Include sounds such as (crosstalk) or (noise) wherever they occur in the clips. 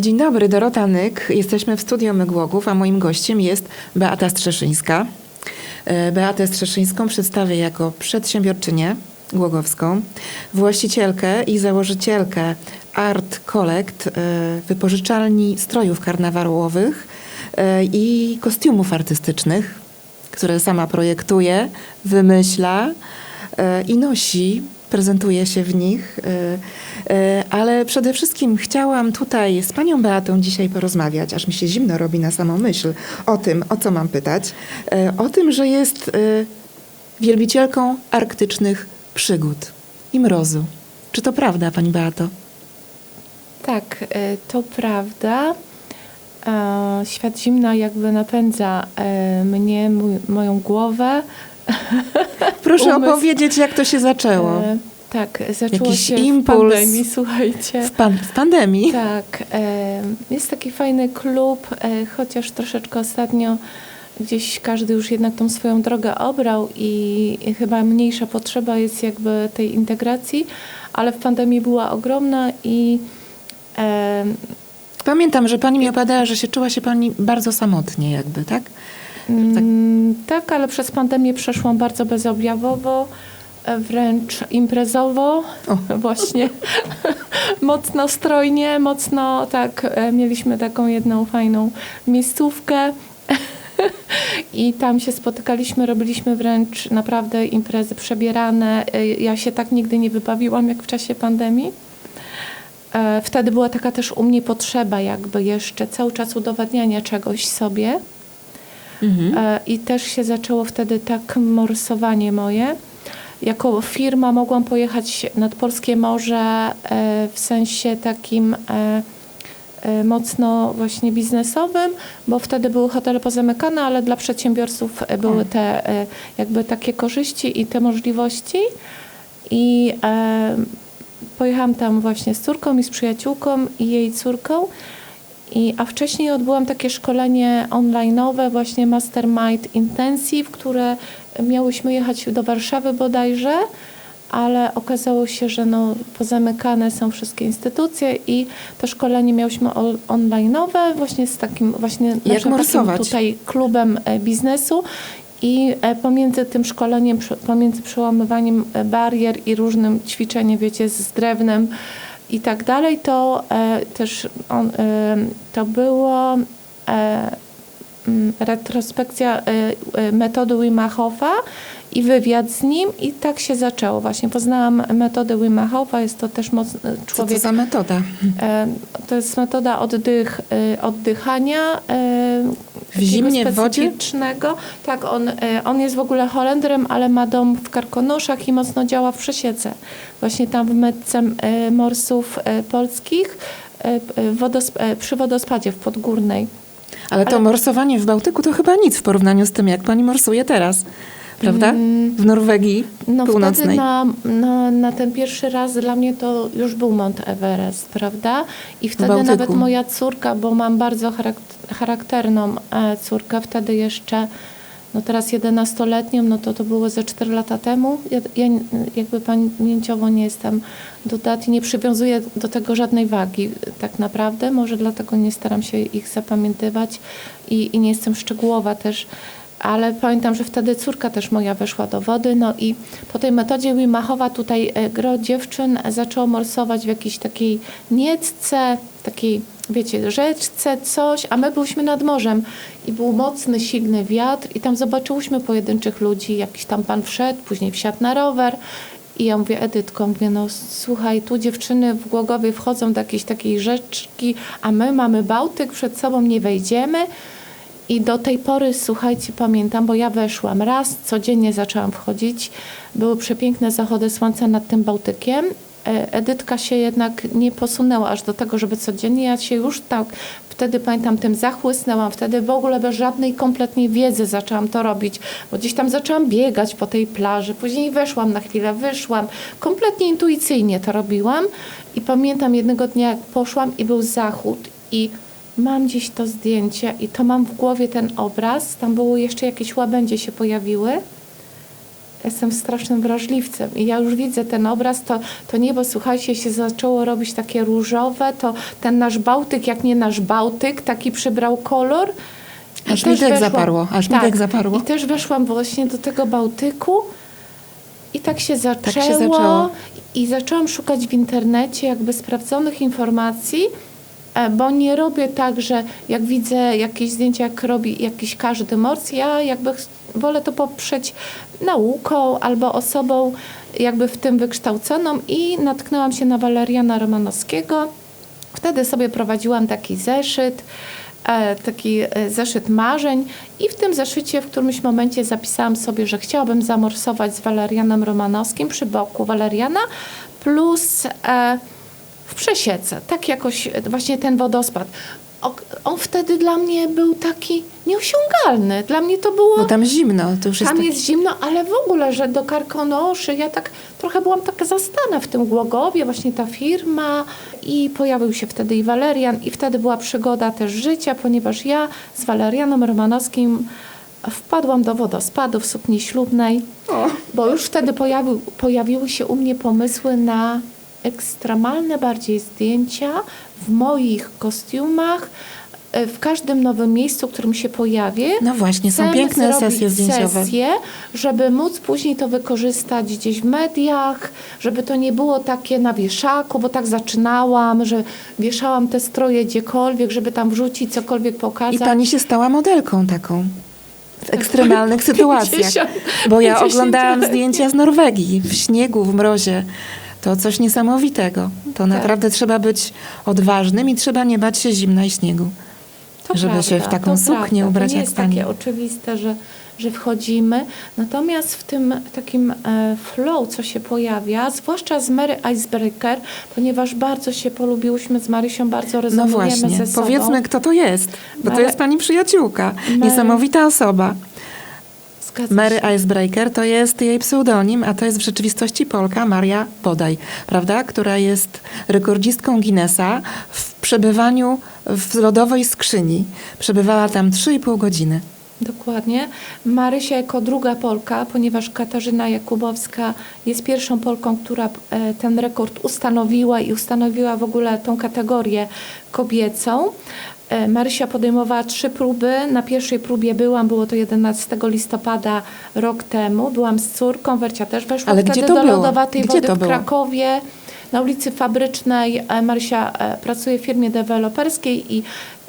Dzień dobry, Dorota Nyk. Jesteśmy w studio Mygłogów, a moim gościem jest Beata Strzeszyńska. E, Beatę Strzeszyńską przedstawię jako przedsiębiorczynię głogowską, właścicielkę i założycielkę Art Collect, e, wypożyczalni strojów karnawałowych e, i kostiumów artystycznych, które sama projektuje, wymyśla i nosi, prezentuje się w nich. e, e, Ale przede wszystkim chciałam tutaj z panią Beatą dzisiaj porozmawiać, aż mi się zimno robi na samą myśl o tym, o co mam pytać. E, O tym, że jest wielbicielką arktycznych przygód i mrozu. Czy to prawda, pani Beato? Tak, to prawda. E, Świat zimna jakby napędza e, mnie, moją głowę. (laughs) Proszę Umysł. opowiedzieć, jak to się zaczęło. E, Tak, zaczęło Jakiś się impuls. w pandemii, słuchajcie. W, pan, w pandemii. Tak, e, jest taki fajny klub, e, chociaż troszeczkę ostatnio gdzieś każdy już jednak tą swoją drogę obrał i, chyba mniejsza potrzeba jest jakby tej integracji, ale w pandemii była ogromna i Pamiętam, że pani mi opowiadała, że się czuła się pani bardzo samotnie jakby, tak? Tak- Mm, tak, ale przez pandemię przeszłam bardzo bezobjawowo, e, wręcz imprezowo, O. (laughs) właśnie (laughs) mocno strojnie, mocno tak, e, mieliśmy taką jedną fajną miejscówkę (laughs) i tam się spotykaliśmy, robiliśmy wręcz naprawdę imprezy przebierane. E, Ja się tak nigdy nie wybawiłam jak w czasie pandemii. Wtedy była taka też u mnie potrzeba jakby jeszcze cały czas udowadniania czegoś sobie. Mhm. E, I też się zaczęło wtedy tak morsowanie moje. Jako firma mogłam pojechać nad Polskie Morze e, w sensie takim e, mocno właśnie biznesowym, bo wtedy były hotele pozamykane, ale dla przedsiębiorców były te e, jakby takie korzyści i te możliwości. I pojechałam tam właśnie z córką i z przyjaciółką i jej córką. I, a wcześniej odbyłam takie szkolenie online'owe, właśnie Mastermind Intensive, które miałyśmy jechać do Warszawy bodajże, ale okazało się, że no, pozamykane są wszystkie instytucje i to szkolenie miałyśmy online'owe właśnie z takim właśnie naszym takim tutaj klubem e, biznesu. I e, pomiędzy tym szkoleniem, pomiędzy przełamywaniem barier i różnym ćwiczeniem, wiecie, z drewnem i tak dalej, to e, też on, e, to było e, retrospekcja metody Wima Hofa i wywiad z nim i tak się zaczęło. Właśnie poznałam metodę Wima Hofa, jest to też mocny Co to człowiek za metoda? To jest metoda oddych, oddychania. Takiego zimnie, w wodzie? specyficznego. Tak, on, e, on jest w ogóle Holendrem, ale ma dom w Karkonoszach i mocno działa w Przesiece. Właśnie tam w metce e, morsów e, polskich wodosp- przy wodospadzie w Podgórnej. Ale to Ale- morsowanie w Bałtyku to chyba nic w porównaniu z tym, jak pani morsuje teraz. Prawda? Mm, W Norwegii No wtedy północnej. na, na, na ten pierwszy raz dla mnie to już był Mount Everest, prawda? I wtedy nawet moja córka, bo mam bardzo charak- charakterną e, córkę, wtedy jeszcze, no teraz 11-letnią, no to to było ze 4 lata temu. Ja, ja jakby pamięciowo nie jestem do dat i nie przywiązuję do tego żadnej wagi tak naprawdę. Może dlatego nie staram się ich zapamiętywać i, i nie jestem szczegółowa też ale pamiętam, że wtedy córka też moja weszła do wody, no i po tej metodzie Wimachowa tutaj e, gro dziewczyn zaczęło morsować w jakiejś takiej niecce, takiej, wiecie, rzeczce, coś, a my byliśmy nad morzem. I był mocny, silny wiatr i tam zobaczyłyśmy pojedynczych ludzi, jakiś tam pan wszedł, później wsiadł na rower. I ja mówię Edytko, mówię, no słuchaj, tu dziewczyny w Głogowie wchodzą do jakiejś takiej rzeczki, a my mamy Bałtyk, przed sobą nie wejdziemy. I do tej pory, słuchajcie, pamiętam, bo ja weszłam raz, codziennie zaczęłam wchodzić. Były przepiękne zachody słońca nad tym Bałtykiem. E, Edytka się jednak nie posunęła aż do tego, żeby codziennie. Ja się już tak wtedy pamiętam tym zachłysnęłam. Wtedy w ogóle bez żadnej kompletnej wiedzy zaczęłam to robić, bo gdzieś tam zaczęłam biegać po tej plaży. Później weszłam na chwilę, wyszłam. Kompletnie intuicyjnie to robiłam. I pamiętam jednego dnia, jak poszłam i był zachód i Mam gdzieś to zdjęcie i to mam w głowie ten obraz. Tam było jeszcze jakieś łabędzie się pojawiły. jestem strasznym wrażliwcem i ja już widzę ten obraz, to, to niebo, słuchajcie, się zaczęło robić takie różowe, to ten nasz Bałtyk, jak nie nasz Bałtyk, taki przybrał kolor. Aż mi weszłam- zaparło, aż mi tak, zaparło. I też weszłam właśnie do tego Bałtyku i tak się zaczęło. się zaczęło. I zaczęłam szukać w internecie jakby sprawdzonych informacji, bo nie robię tak, że jak widzę jakieś zdjęcia, jak robi jakiś każdy morc, ja jakby wolę to poprzeć nauką albo osobą jakby w tym wykształconą i natknęłam się na Waleriana Romanowskiego. Wtedy sobie prowadziłam taki zeszyt, e, taki e, zeszyt marzeń i w tym zeszycie w którymś momencie zapisałam sobie, że chciałabym zamorsować z Walerianem Romanowskim przy boku Waleriana plus e, w przesiece. Tak jakoś e, właśnie ten wodospad. On wtedy dla mnie był taki nieosiągalny. Dla mnie to było... Bo tam zimno, to już jest Tam tak... jest zimno, ale w ogóle, że do Karkonoszy, ja tak trochę byłam taka zastana w tym Głogowie, właśnie ta firma i pojawił się wtedy i Walerian i wtedy była przygoda też życia, ponieważ ja z Walerianem Romanowskim wpadłam do wodospadu w sukni ślubnej, O. bo już wtedy pojawił, pojawiły się u mnie pomysły na ekstremalne bardziej zdjęcia w moich kostiumach, e, w każdym nowym miejscu, w którym się pojawię. No właśnie, są piękne sesje zdjęciowe. Sesje, żeby móc później to wykorzystać gdzieś w mediach, żeby to nie było takie na wieszaku, bo tak zaczynałam, że wieszałam te stroje gdziekolwiek, żeby tam wrzucić cokolwiek pokazać. I pani się stała modelką taką w ekstremalnych (laughs) sytuacjach. 50 Bo ja 50 oglądałam lat. zdjęcia z Norwegii w śniegu, w mrozie. To coś niesamowitego. To Tak. naprawdę trzeba być odważnym i trzeba nie bać się zimna i śniegu. To żeby się w taką to suknię prawda. ubrać To nie jak jest pani. takie oczywiste, że, że wchodzimy. Natomiast w tym takim e, flow, co się pojawia, zwłaszcza z Mary Icebreaker, ponieważ bardzo się polubiłyśmy z Marysią, bardzo No rezonujemy właśnie, ze sobą. powiedzmy kto to jest. Bo to Mary- jest pani przyjaciółka. Mary- Niesamowita osoba. Mary. Icebreaker to jest jej pseudonim, a to jest w rzeczywistości Polka Maria Bodaj, prawda? Która jest rekordzistką Guinnessa w przebywaniu w lodowej skrzyni. Przebywała tam 3,5 godziny. Dokładnie. Marysia jako druga Polka, ponieważ Katarzyna Jakubowska jest pierwszą Polką, która e, ten rekord ustanowiła i ustanowiła w ogóle tą kategorię kobiecą. E, Marysia podejmowała trzy próby. Na pierwszej próbie byłam, było to 11 listopada rok temu. Byłam z córką, Wercia też weszła Ale wtedy gdzie to do było? lodowatej Gdzie wody to w było? Krakowie. Na ulicy Fabrycznej e, Marysia e, pracuje w firmie deweloperskiej i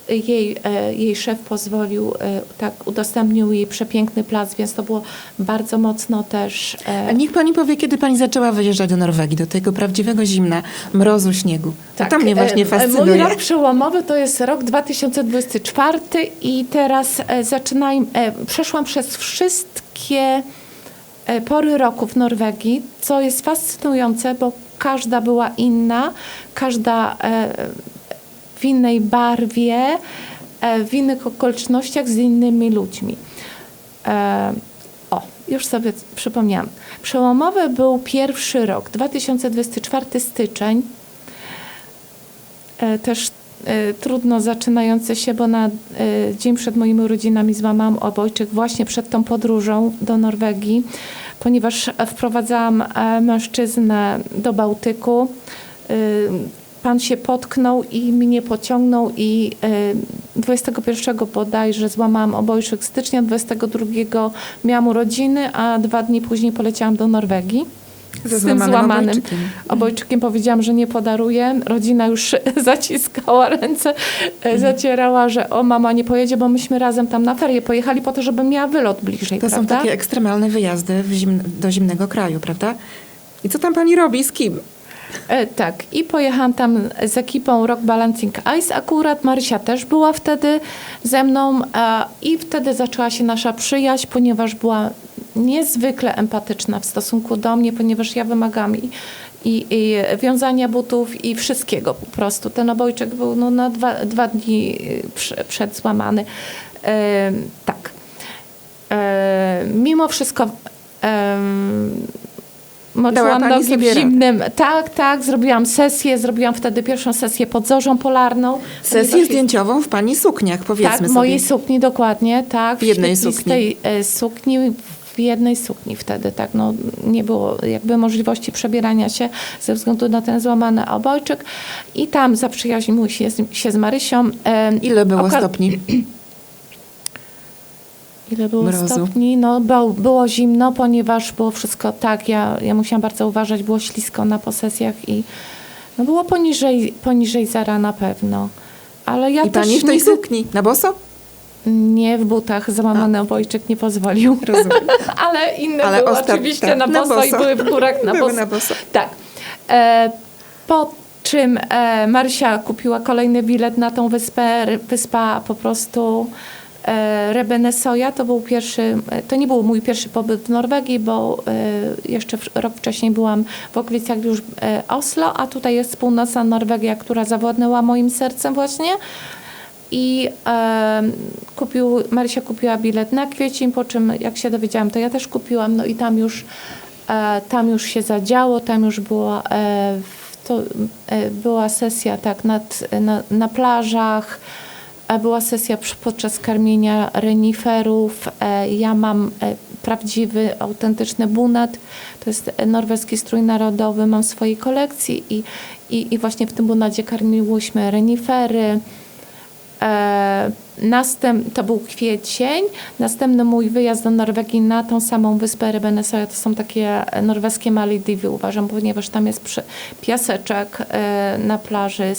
jej, e, jej szef pozwolił, e, tak udostępnił jej przepiękny plac, więc to było bardzo mocno też... e, A niech pani powie, kiedy pani zaczęła wyjeżdżać do Norwegii, do tego prawdziwego zimna, mrozu, śniegu. To to mnie właśnie fascynuje. Mój rok przełomowy to jest rok 2024 i teraz zaczynaj, przeszłam przez wszystkie pory roku w Norwegii, co jest fascynujące, bo każda była inna, każda w innej barwie, e, w innych okolicznościach, z innymi ludźmi. E, o, już sobie przypomniałam. Przełomowy był pierwszy rok, 2024 styczeń. E, też trudno zaczynający się, bo na dzień przed moimi urodzinami złamałam obojczyk właśnie przed tą podróżą do Norwegii, ponieważ wprowadzałam mężczyznę do Bałtyku. E, Pan się potknął i mnie pociągnął i e, 21 bodajże złamałam obojczyk stycznia, 22 miałam urodziny, a dwa dni później poleciałam do Norwegii. Ze z tym złamanym obojczykiem. obojczykiem powiedziałam, że nie podaruję. Rodzina już (laughs) zaciskała ręce, e, Mhm. zacierała, że o mama nie pojedzie, bo myśmy razem tam na ferie pojechali po to, żebym miała wylot bliżej, To są prawda? takie ekstremalne wyjazdy do zimnego kraju, prawda? I co tam pani robi? Z kim? E, tak, i pojechałam tam z ekipą Rock Balancing Ice akurat. Marysia też była wtedy ze mną e, i wtedy zaczęła się nasza przyjaźń, ponieważ była niezwykle empatyczna w stosunku do mnie, ponieważ ja wymagam i, i, i wiązania butów i wszystkiego po prostu. Ten obojczyk był no, na dwa, dwa dni y, prze- przed złamany. E, tak. E, mimo wszystko pani nogi w zimnym. Tak, tak, zrobiłam sesję, zrobiłam wtedy pierwszą sesję pod zorzą polarną. Sesję zdjęciową w pani sukniach, powiedzmy Tak, sobie. mojej sukni dokładnie, tak. W jednej świetlistej, e, sukni. w jednej sukni wtedy, tak, no nie było jakby możliwości przebierania się ze względu na ten złamany obojczyk i tam zaprzyjaźnił się, z- się z Marysią. Em, Ile było oka- stopni? (clears throat) Ile było Mrozu. stopni? No było, było zimno, ponieważ było wszystko tak, ja, ja musiałam bardzo uważać, było ślisko na posesjach i no było poniżej, poniżej zera na pewno. Ale ja I też pani w tej sukni? Na boso? nie w butach, załamany obojczyk nie pozwolił. Rozumiem. (laughs) Ale inne Ale były ostat- oczywiście tak, na na boso i boso. były w górach na boso. na boso. Tak. E, po czym e, Marysia kupiła kolejny bilet na tą wyspę. Wyspa po prostu e, Rebenesoja. To był pierwszy, e, to nie był mój pierwszy pobyt w Norwegii, bo e, jeszcze rok wcześniej byłam w okolicach już Oslo, a tutaj jest północna Norwegia, która zawładnęła moim sercem właśnie. I e, kupił, Marysia kupiła bilet na kwiecień, po czym jak się dowiedziałam, to ja też kupiłam, no i tam już, e, tam już się zadziało, tam już była, e, to, e, była sesja tak nad, na, na plażach, była sesja podczas karmienia reniferów. E, ja mam e, prawdziwy, autentyczny bunet. To jest norweski strój narodowy, mam w swojej kolekcji i, i, i właśnie w tym bunadzie karmiłyśmy renifery. E, następ, to był kwiecień. Następny mój wyjazd do Norwegii na tą samą wyspę Rebenesoja to są takie norweskie Malediwy, uważam, ponieważ tam jest piaseczek na plaży,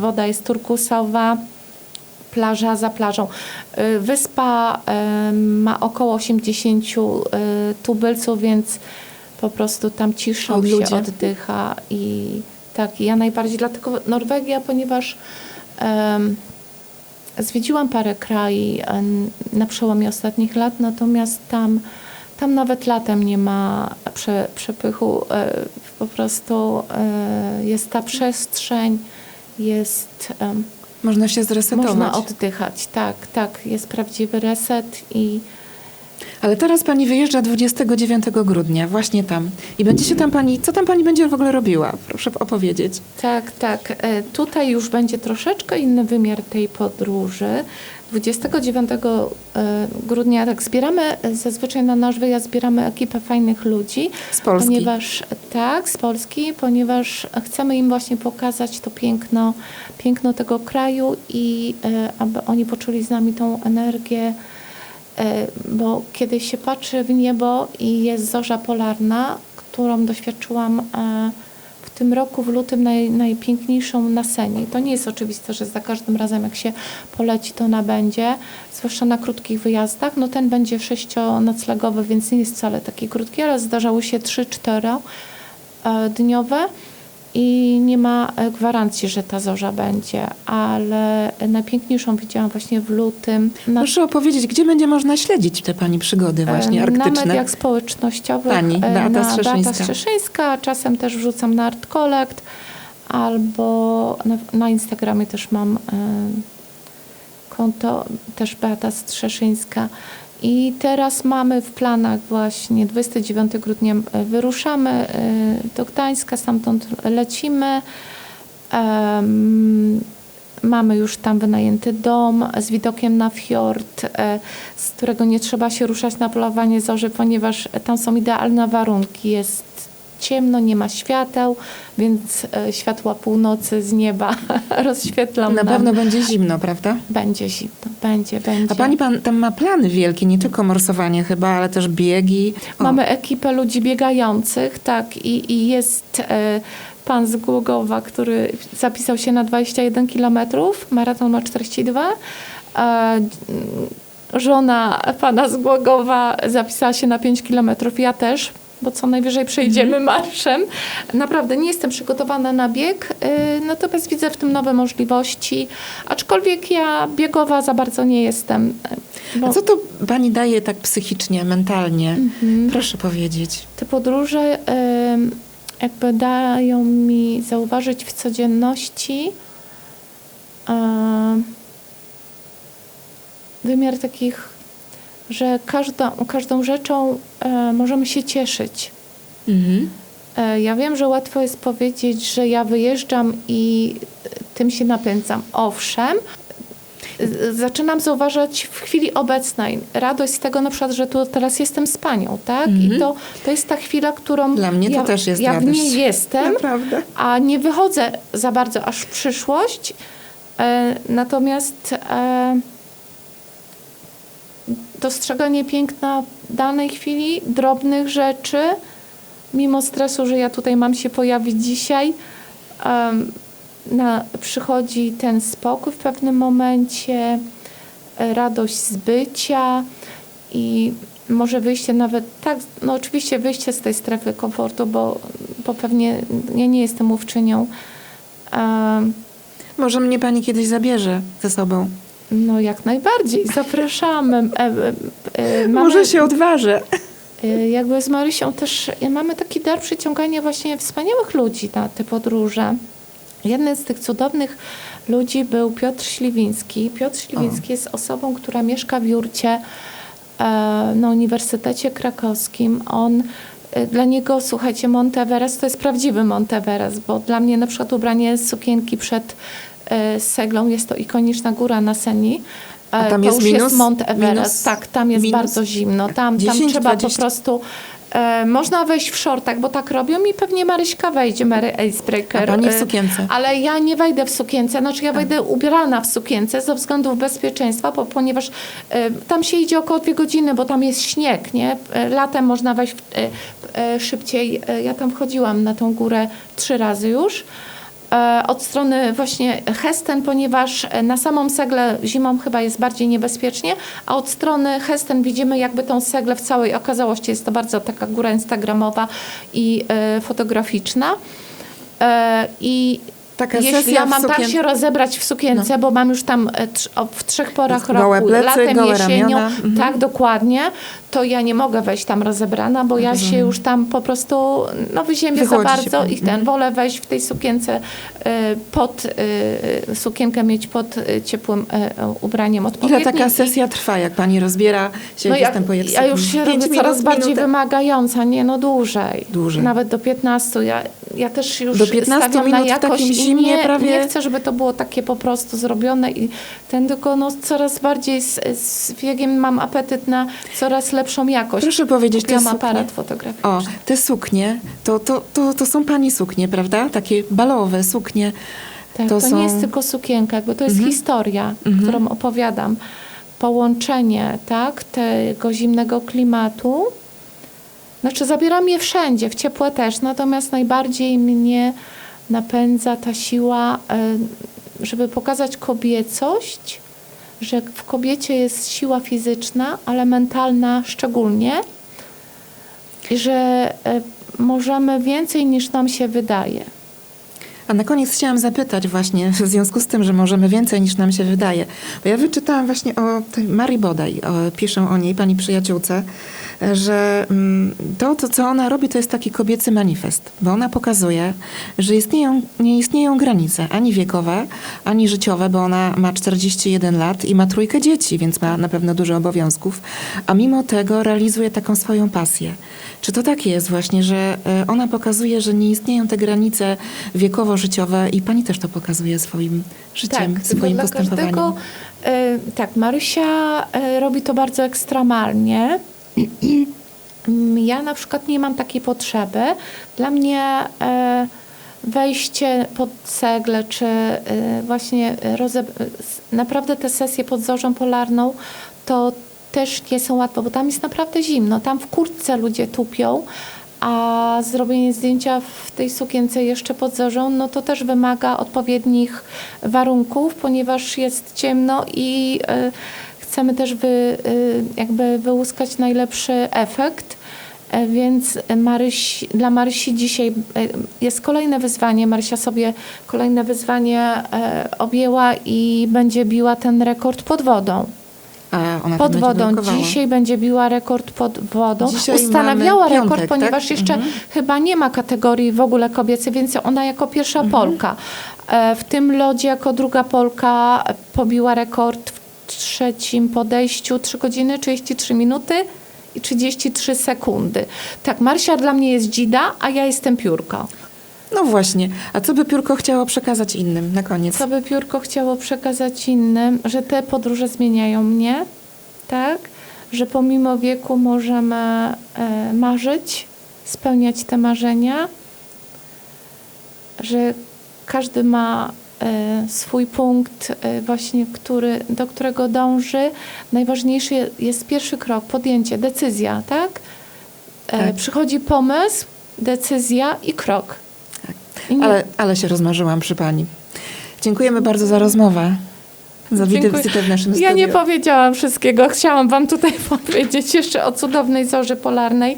woda jest turkusowa, plaża za plażą. E, Wyspa ma około 80 e, tubylców, więc po prostu tam ciszą Od się ludzie. oddycha i tak, ja najbardziej dlatego Norwegia, ponieważ em, Zwiedziłam parę krajów na przełomie ostatnich lat, natomiast tam, tam nawet latem nie ma prze, przepychu. e, Po prostu e, jest ta przestrzeń, jest, em, Można się zresetować. można oddychać. Tak, tak, jest prawdziwy reset i Ale teraz pani wyjeżdża 29 grudnia, właśnie tam. I będzie się tam pani, co tam pani będzie w ogóle robiła? Proszę opowiedzieć. Tak, tak. E, Tutaj już będzie troszeczkę inny wymiar tej podróży. 29 e, grudnia tak zbieramy, e, zazwyczaj na nasz wyjazd zbieramy ekipę fajnych ludzi. Z Polski. Ponieważ, tak, z Polski, ponieważ chcemy im właśnie pokazać to piękno, piękno tego kraju i e, aby oni poczuli z nami tą energię, bo kiedy się patrzy w niebo i jest zorza polarna, którą doświadczyłam e, w tym roku, w lutym, naj, najpiękniejszą na Seni. To nie jest oczywiste, że za każdym razem jak się poleci, to ona będzie, zwłaszcza na krótkich wyjazdach. No ten będzie sześcionoclegowy, więc nie jest wcale taki krótki, ale zdarzały się 3-4 e, dniowe i nie ma e, gwarancji, że ta zorza będzie, ale najpiękniejszą widziałam właśnie w lutym na, Proszę opowiedzieć, gdzie będzie można śledzić te pani przygody właśnie e, na arktyczne? mediach społecznościowych. Pani, e, Beata na Strzeszyńska. Beata Strzeszyńska. Czasem też wrzucam na Art Collect albo na, na Instagramie też mam e, konto, też Beata Strzeszyńska. I teraz mamy w planach właśnie 29 grudnia e, wyruszamy e, do Gdańska, stamtąd lecimy. Mamy już tam wynajęty dom z widokiem na fiord, e, z którego nie trzeba się ruszać na polowanie zorzy, ponieważ tam są idealne warunki. Jest ciemno, nie ma świateł, więc e, światła północy z nieba (laughs) rozświetlą Na nam. pewno będzie zimno, prawda? Będzie zimno, będzie, będzie. A pani pan, tam ma plany wielkie, nie tylko morsowanie chyba, ale też biegi. O, Mamy ekipę ludzi biegających, tak, i, i jest e, pan z Głogowa, który zapisał się na 21 kilometrów, maraton ma 42. E, żona pana z Głogowa zapisała się na 5 kilometrów, ja też, bo co najwyżej przejdziemy marszem. Naprawdę nie jestem przygotowana na bieg, e, natomiast widzę w tym nowe możliwości, aczkolwiek ja biegowa za bardzo nie jestem. e, Bo... A co to pani daje tak psychicznie, mentalnie? Mhm. Proszę powiedzieć. Te podróże em, jakby dają mi zauważyć w codzienności wymiar takich, że każdą, każdą rzeczą e, możemy się cieszyć. Mhm. E, Ja wiem, że łatwo jest powiedzieć, że ja wyjeżdżam i tym się napędzam. Owszem, zaczynam zauważać w chwili obecnej radość z tego na przykład, że tu teraz jestem z panią, tak? I to, to jest ta chwila, którą Mhm. Dla mnie to ja, też jest ja w radość. niej jestem, Naprawdę. a nie wychodzę za bardzo aż w przyszłość. E, natomiast e, dostrzeganie piękna danej chwili, drobnych rzeczy, mimo stresu, że ja tutaj mam się pojawić dzisiaj, em, na, przychodzi ten spokój w pewnym momencie, e, radość z bycia i może wyjście nawet tak, no oczywiście wyjście z tej strefy komfortu, bo, bo pewnie ja nie jestem mówczynią. Em, Może mnie pani kiedyś zabierze ze sobą. No jak najbardziej, zapraszamy. E, e, e, mamy, Może się odważę. e, jakby z Marysią też e, mamy taki dar przyciągania właśnie wspaniałych ludzi na te podróże. Jeden z tych cudownych ludzi był Piotr Śliwiński. Piotr Śliwiński jest osobą, która mieszka w Jurcie e, na Uniwersytecie Krakowskim. On dla niego, słuchajcie, Monteveres to jest prawdziwy Monteveres, bo dla mnie na przykład ubranie sukienki przed e, Seglą jest to ikoniczna góra na Seni. A E, tam to jest już minus? jest Mont Everest. Minus? tak, tam jest Minus? bardzo zimno. Tam, tam 10, trzeba 20? po prostu... E, można wejść w shortach, bo tak robią i pewnie Maryśka wejdzie, Mary Icebreaker. A pani w E, sukience. ale ja nie wejdę w sukience, znaczy ja wejdę ubrana w sukience ze względów bezpieczeństwa, bo, ponieważ tam się idzie około dwie godziny, bo tam jest śnieg, nie? Latem można wejść szybciej. Ja tam wchodziłam na tą górę trzy razy już. E, od strony właśnie Hesten, ponieważ e, na samą Seglę zimą chyba jest bardziej niebezpiecznie, a od strony Hesten widzimy jakby tą Seglę w całej okazałości. Jest to bardzo taka góra instagramowa i e, fotograficzna. I Taka jeśli ja mam tak sukien- się rozebrać w sukience, bo mam już tam e, w trzech porach Gołe roku, plecy, latem, gołe jesienią. Mhm. tak dokładnie, to ja nie mogę wejść tam rozebrana, bo ja się już tam po prostu no, wyziębię za Wychłodzi się bardzo i ten, wolę wejść w tej sukience e, pod, e, sukienkę mieć pod ciepłym ubraniem Ile odpowiednim. taka i- sesja trwa, jak pani rozbiera się, no no ja, występuje w ja już się robię coraz minut, bardziej minutę? wymagająca, nie no dłużej. Dłużej. Nawet do 15. Ja, ja też już Do 15 stawiam na minut w jakość takim i nie, prawie- nie chcę, żeby to było takie po prostu zrobione i ten tylko no coraz bardziej z, z wiekiem mam apetyt na coraz lepszą jakość. Proszę powiedzieć, te Kupiłam suknie. aparat fotograficzny. O, te suknie, to, to, to, to są pani suknie, prawda? Takie balowe suknie. Tak, to to, są- nie jest tylko sukienka, jakby to jest Mhm. historia, Mhm. którą opowiadam. Połączenie, tak, tego zimnego klimatu. Znaczy, zabiera mnie wszędzie, w ciepłe też, natomiast najbardziej mnie napędza ta siła, y, żeby pokazać kobiecość, że w kobiecie jest siła fizyczna, ale mentalna szczególnie. I że y, możemy więcej niż nam się wydaje. A na koniec chciałam zapytać właśnie, w związku z tym, że możemy więcej niż nam się wydaje. Bo ja wyczytałam właśnie o tej Marii Bodaj, o, piszę o niej, pani przyjaciółce, że mm, to, to, co ona robi, to jest taki kobiecy manifest. Bo ona pokazuje, że istnieją, nie istnieją granice, ani wiekowe, ani życiowe, bo ona ma 41 lat i ma trójkę dzieci, więc ma na pewno dużo obowiązków. A mimo tego realizuje taką swoją pasję. Czy to tak jest właśnie, że e, ona pokazuje, że nie istnieją te granice wiekowo-życiowe i pani też to pokazuje swoim życiem, tylko swoim postępowaniem? Każdego, e, tak, Marysia e, robi to bardzo ekstremalnie. Mm, Ja na przykład nie mam takiej potrzeby. Dla mnie e, wejście pod cegle, czy e, właśnie naprawdę te sesje pod zorzą polarną, to też nie są łatwe, bo tam jest naprawdę zimno. Tam w kurtce ludzie tupią, a zrobienie zdjęcia w tej sukience jeszcze pod zorzą, no to też wymaga odpowiednich warunków, ponieważ jest ciemno i e, chcemy też wy, e, jakby wyłuskać najlepszy efekt. E, Więc Maryś, dla Marysi dzisiaj e, jest kolejne wyzwanie. Marysia sobie kolejne wyzwanie e, objęła i będzie biła ten rekord pod wodą. Pod wodą. Dzisiaj będzie biła rekord pod wodą. Dzisiaj Ustanawiała mamy rekord, piątek, ponieważ tak? jeszcze Mhm. chyba nie ma kategorii w ogóle kobiecej, więc ona jako pierwsza Mhm. Polka. W tym lodzie jako druga Polka pobiła rekord w trzecim podejściu 3 godziny 33 minuty i 33 sekundy. Tak, Marsia dla mnie jest dzida, a ja jestem piórko. No właśnie. A co by piórko chciało przekazać innym na koniec? Co by piórko chciało przekazać innym, że te podróże zmieniają mnie, tak? Że pomimo wieku możemy e, marzyć, spełniać te marzenia, że każdy ma swój punkt e, właśnie, który, do którego dąży. Najważniejszy jest pierwszy krok, podjęcie, decyzja, tak? E, Tak. Przychodzi pomysł, decyzja i krok. Tak. I Ale, ale się rozmarzyłam przy pani. Dziękujemy bardzo za rozmowę. Za Dziękuję. wizytę w naszym Ja studiu. nie powiedziałam wszystkiego. Chciałam Wam tutaj (laughs) powiedzieć jeszcze o cudownej zorze polarnej,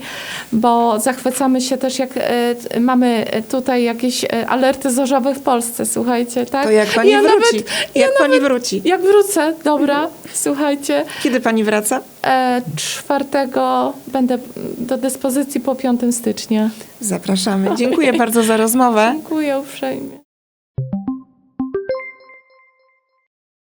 bo zachwycamy się też, jak e, mamy tutaj jakieś e, alerty zorzowe w Polsce, słuchajcie, tak? To jak pani ja wróci? Nawet, jak pani wróci? jak wrócę, dobra, słuchajcie, Kiedy pani wraca? e, czwartego będę do dyspozycji po 5 stycznia. Zapraszamy. Dziękuję (laughs) bardzo za rozmowę. Dziękuję uprzejmie.